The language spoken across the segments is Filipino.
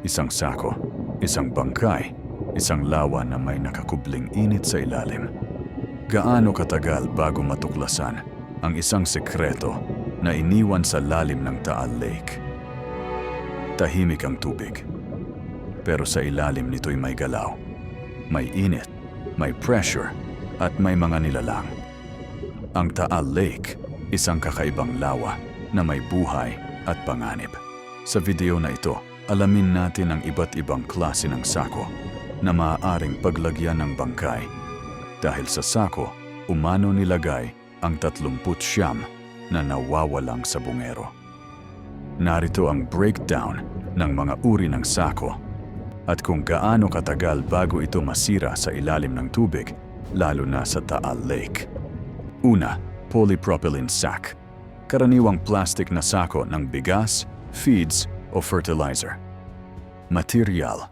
Isang sako, isang bangkay, isang lawa na may nakakubling init sa ilalim. Gaano katagal bago matuklasan ang isang sekreto na iniwan sa lalim ng Taal Lake? Tahimik ang tubig. Pero sa ilalim nito'y may galaw. May init, may pressure, at may mga nilalang. Ang Taal Lake, isang kakaibang lawa na may buhay at panganib. Sa video na ito, alamin natin ang iba't ibang klase ng sako na maaaring paglagyan ng bangkay. Dahil sa sako, umano nilagay ang 39 na nawawalang sa bungero. Narito ang breakdown ng mga uri ng sako at kung gaano katagal bago ito masira sa ilalim ng tubig, lalo na sa Taal Lake. Una, polypropylene sack. Karaniwang plastic na sako ng bigas, feeds o fertilizer. Material,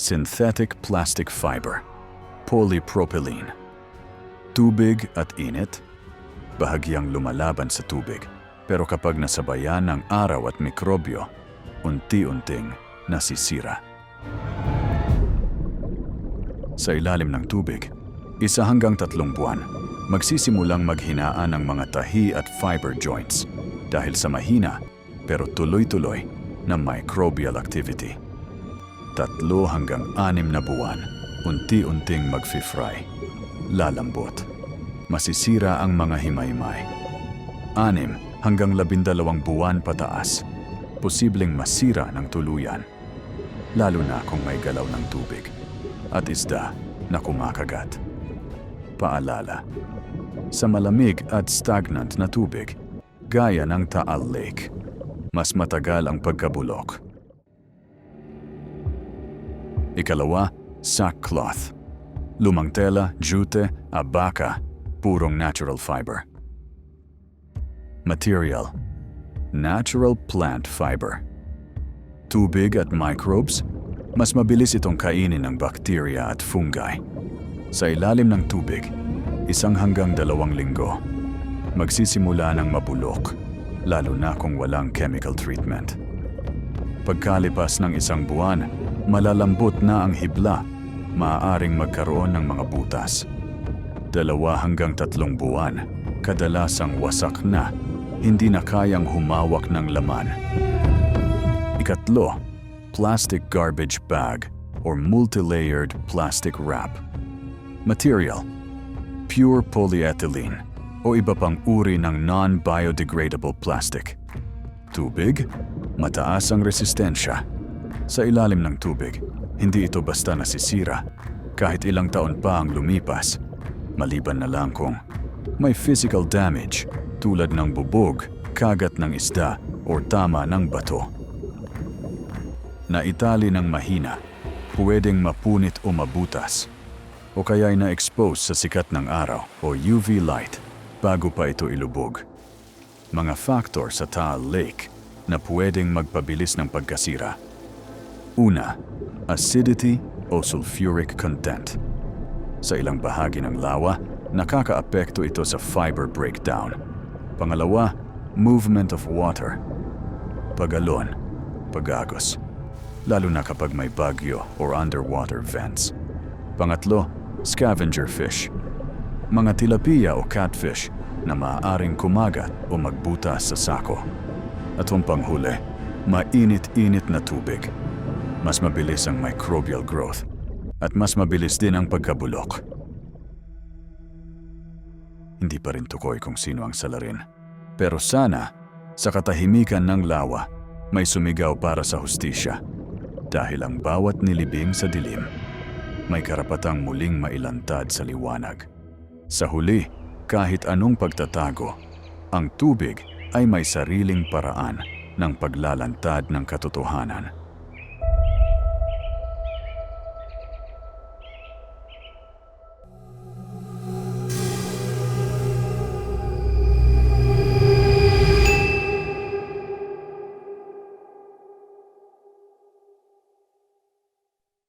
synthetic plastic fiber, polypropylene. Tubig at init, bahagyang lumalaban sa tubig. Pero kapag nasabayan ng araw at mikrobyo, unti-unting nasisira. Sa ilalim ng tubig, isa hanggang tatlong buwan, magsisimulang maghinaan ang mga tahi at fiber joints dahil sa mahina pero tuloy-tuloy na microbial activity. Tatlo hanggang anim na buwan, unti-unting magfi-fry. Lalambot. Masisira ang mga himay-himay. Anim hanggang labindalawang buwan pataas, posibleng masira ng tuluyan. Lalo na kung may galaw ng tubig at isda na kumakagat. Paalala, sa malamig at stagnant na tubig, gaya ng Taal Lake, mas matagal ang pagkabulok. Ikalawa, sackcloth. Lumang tela, jute, abaka, purong natural fiber. Material, natural plant fiber. Tubig at microbes, mas mabilis itong kainin ng bakterya at fungi. Sa ilalim ng tubig, isang hanggang dalawang linggo, magsisimula ng mabulok, lalo na kung walang chemical treatment. Pagkalipas ng isang buwan, malalambot na ang hibla, maaaring magkaroon ng mga butas. Dalawa hanggang tatlong buwan, kadalasang wasak na, hindi na kayang humawak ng laman. Ikatlo, plastic garbage bag or multi-layered plastic wrap. Material, pure polyethylene o iba pang uri ng non-biodegradable plastic. Tubig, mataas ang resistensya. Sa ilalim ng tubig, hindi ito basta nasisira kahit ilang taon pa ang lumipas, maliban na lang kung may physical damage tulad ng bubog, kagat ng isda o tama ng bato na itali ng mahina, pwedeng mapunit o mabutas, o kaya'y na-expose sa sikat ng araw o UV light bago pa ito ilubog. Mga factor sa Taal Lake na pwedeng magpabilis ng pagkasira. Una, acidity o sulfuric content. Sa ilang bahagi ng lawa, nakakaapekto ito sa fiber breakdown. Pangalawa, movement of water. Pagalon, pagagos lalo na kapag may bagyo or underwater vents. Pangatlo, scavenger fish. Mga tilapia o catfish na maaaring kumagat o magbutas sa sako. At ang panghuli, mainit-init na tubig. Mas mabilis ang microbial growth at mas mabilis din ang pagkabulok. Hindi pa rin tukoy kung sino ang salarin. Pero sana, sa katahimikan ng lawa, may sumigaw para sa hustisya dahil ang bawat nilibing sa dilim may karapatang muling mailantad sa liwanag. Sa huli, kahit anong pagtatago, ang tubig ay may sariling paraan ng paglalantad ng katotohanan.